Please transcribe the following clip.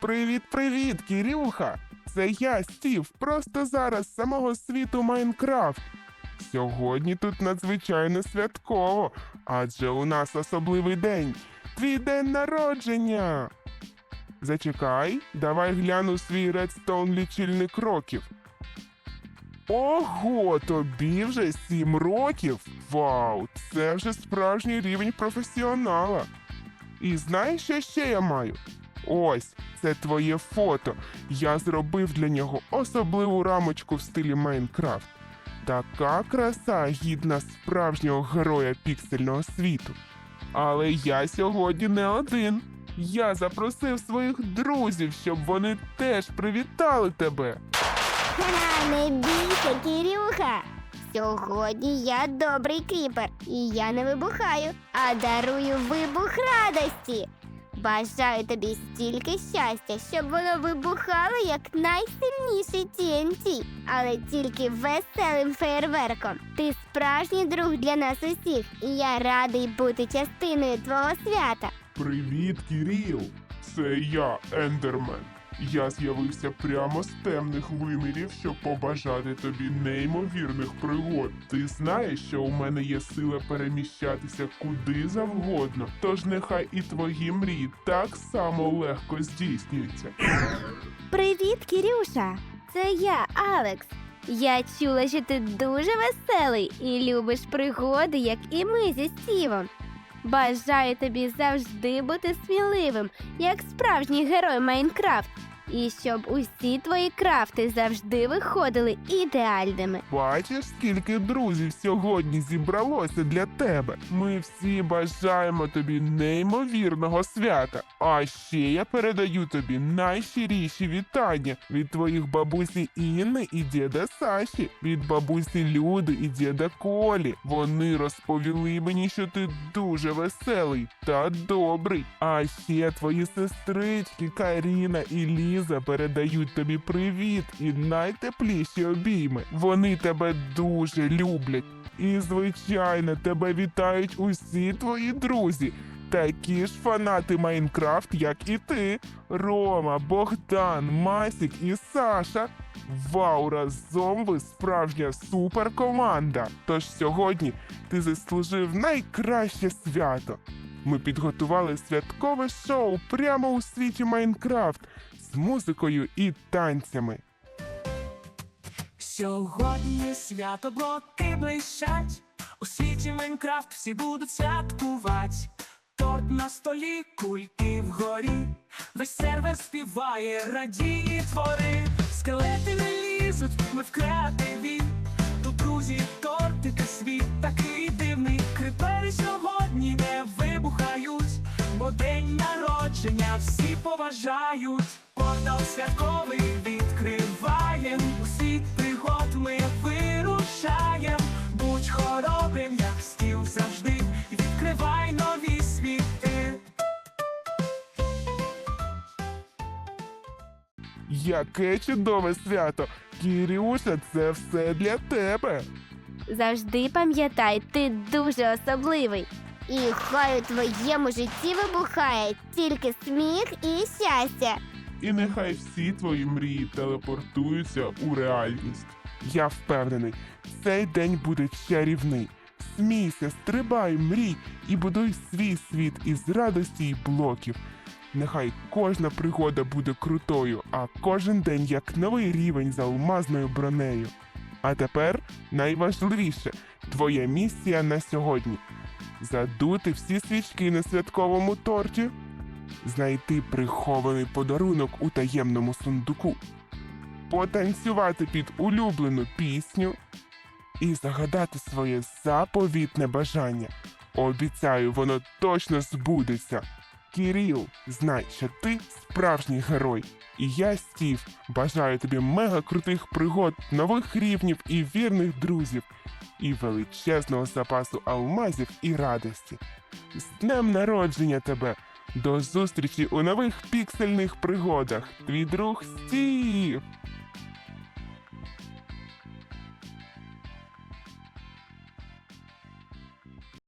Привіт, привіт, Кірюха! Це я, Стів, просто зараз з самого світу Майнкрафт. Сьогодні тут надзвичайно святково, адже у нас особливий день. Твій день народження. Зачекай, давай гляну свій редстоун лічильник років. Ого, тобі вже сім років. Вау, це вже справжній рівень професіонала. І знаєш, що ще я маю? Ось, це твоє фото. Я зробив для нього особливу рамочку в стилі Майнкрафт. Така краса гідна справжнього героя піксельного світу. Але я сьогодні не один. Я запросив своїх друзів, щоб вони теж привітали тебе. Ха, не бійся, Кирюха. Сьогодні я добрий кріпер, і я не вибухаю, а дарую вибух радості. Бажаю тобі стільки щастя, щоб воно вибухало як найсильніший TNT, але тільки веселим феєрверком. Ти справжній друг для нас усіх, і я радий бути частиною твого свята. Привіт, Кіріл! Це я, Ендермен. Я з'явився прямо з темних вимірів, щоб побажати тобі неймовірних пригод. Ти знаєш, що у мене є сила переміщатися куди завгодно, тож нехай і твої мрії так само легко здійснюються. Привіт, Кірюша! Це я, Алекс. Я чула, що ти дуже веселий і любиш пригоди, як і ми зі Стівом. Бажаю тобі завжди бути сміливим, як справжній герой Майнкрафт, і щоб усі твої крафти завжди виходили ідеальними. Бачиш, скільки друзів сьогодні зібралося для тебе. Ми всі бажаємо тобі неймовірного свята. А ще я передаю тобі найщиріші вітання від твоїх бабусі Інни і діда Саші, від бабусі Люди і діда Колі. Вони розповіли мені, що ти дуже веселий та добрий. А ще твої сестрички Каріна і Ліза передають тобі привіт і найтепліші обійми. Вони тебе дуже люблять. І, звичайно, тебе вітають усі твої друзі. Такі ж фанати Майнкрафт, як і ти, Рома, Богдан, Масік і Саша. Вау, разом ви справжня суперкоманда. Тож сьогодні ти заслужив найкраще свято. Ми підготували святкове шоу прямо у світі Майнкрафт з музикою і танцями. Сьогодні свято блоки блищать, у світі Майнкрафт всі будуть святкувати. Торт на столі, кульки вгорі, весь сервер співає, радіє твори, скелети не лізуть, ми в креативі. Тут друзі, тортики світ такий дивний. Крипери сьогодні не вибухають, бо день народження всі поважають. Портал святковий відкриваєм, у світ пригод ми вирушаєм. Будь хоробрим, як стіл завжди, і відкривай нові світи. Яке чудове свято! Кірюша, це все для тебе. Завжди пам'ятай, ти дуже особливий. І хай у твоєму житті вибухає тільки сміх і щастя. І нехай всі твої мрії телепортуються у реальність. Я впевнений, цей день буде чарівний. Смійся, стрибай, мрій і будуй свій світ із радості й блоків. Нехай кожна пригода буде крутою, а кожен день як новий рівень за алмазною бронею. А тепер найважливіше твоя місія на сьогодні задути всі свічки на святковому торті, знайти прихований подарунок у таємному сундуку, потанцювати під улюблену пісню і загадати своє заповітне бажання. Обіцяю, воно точно збудеться. Кіріл, знай, що ти справжній герой. І я, Стів, бажаю тобі мега крутих пригод, нових рівнів і вірних друзів, і величезного запасу алмазів і радості. З днем народження тебе! До зустрічі у нових піксельних пригодах. Твій друг Стів!